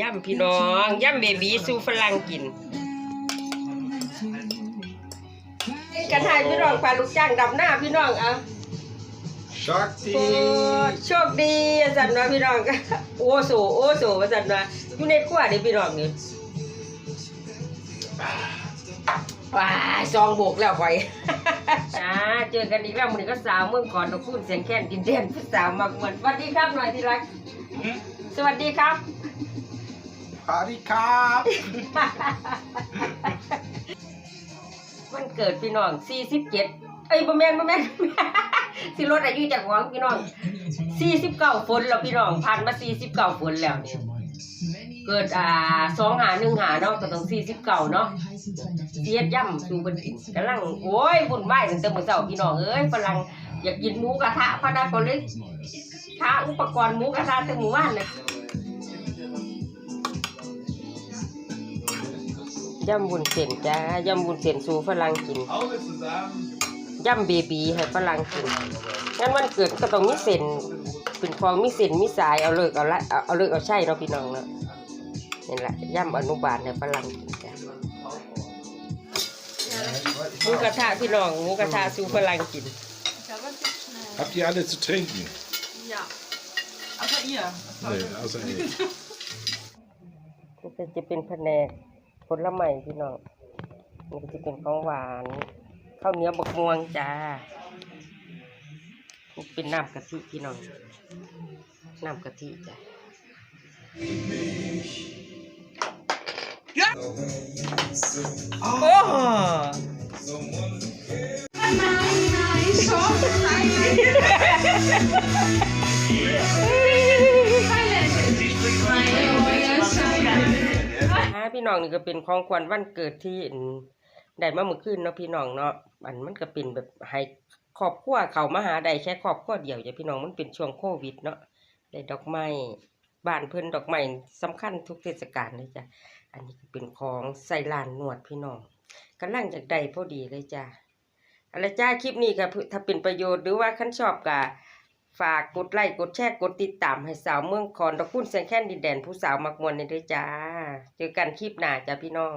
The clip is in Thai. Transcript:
ย่ำพี่น้องย่ำเบบีสู่ฝรั่งกินกันให้พี่น้องพาลูกจ้างดำหน้าพี่น้องเอาโอ้โชคดีสันว่าพี่น้องโอ้โสโอ้โสว่าสันว่าอยู่ในครัวเด้พี่น้องนี่ว้ายซองโบกแล้วไปอ่าเจอกันอีกแล้วมื้อนี้ก็สาวเมืองก่อนตะพูนเสียงแค้นดินเด่นผู้สาวมากมวนสวัสดีครับหน่อยที่รัก สวัสดีครับ สวัสดีครับ มันเกิดพี่น้อง47เอ้ยบ่แม่นบ่แม่น สิลดอายุจากของพี่น้อง49ฝนแล้วพี่น้องผ่านมา49ฝนแล้วเนี่ยเกิดอ่า2หา1หาเนาะก็ต้อง49เนาะเสียดย่ำสู่เพิ่นกินกำลังโอ้ยวุ่นวายตั้งแต่มื้อเช้าพี่น้องเอ้ยฝรั่งอยากกินหมูกระทะพะนะก็เลยหาอุปกรณ์หมูกระทะแต่หมู่บ้านเลย ย่ำบุญเส้นจ้าย่ำบุญเส้นสู่ฝรั่งกิน Alle zusammen. ย่ำเบบีให้ฝรั่งกินงั้นวันเกิดก็ต้องมีเส้นเป็นของมีเส้นมีสายเอาเลิกเอาละเอาเอาเลิกเอาใช่เนาะพี่น้องเนาะนี่แหละย่ำอนุบาลให้ฝรั่งกินจ้ะหมูกระทะพี่น้องหมูกระทะสู่ฝรั่งกิน Habt ihr alle zu trinken? Ja. Außer ihr. Nee, außer ich. นี่ก็จะเป็นแผนก ผลไม้พี่น้องนี่ก็จะเป็นของหวานข้าวเหนียวบักม่วงจ้าเป็นน้ำกะทิพี่น้องน้ำกะทิจ้ะโอ้ฮะ พี่น้องนี่ก็เป็นของขวัญวันเกิดที่ได้มาเมื่อคืนเนาะพี่น้องเนาะอันมันก็เป็นแบบให้ครอบครัวเขามาหาได้แค่ครอบครัวเดียวจ้ะพี่น้องมันเป็นช่วงโควิดเนาะได้ดอกไม้บ้านเพิ่นดอกไม้สำคัญทุกเทศกาลเลยจ้ะอันนี้ก็เป็นของใส่ลานนวดพี่น้องกำลังจากได้พอดีเลยจ้ะอะไรจ้าคลิปนี้ก็ถ้าเป็นประโยชน์หรือว่าคันชอบก็ ฝากกดไลค์กดแชร์กดติดตามให้สาวเมืองคอนตะคุณเสียงแค้นดินแดนผู้สาวมักมวนในด้วยจ้า เจอกันคลิปหน้าจ้าพี่น้อง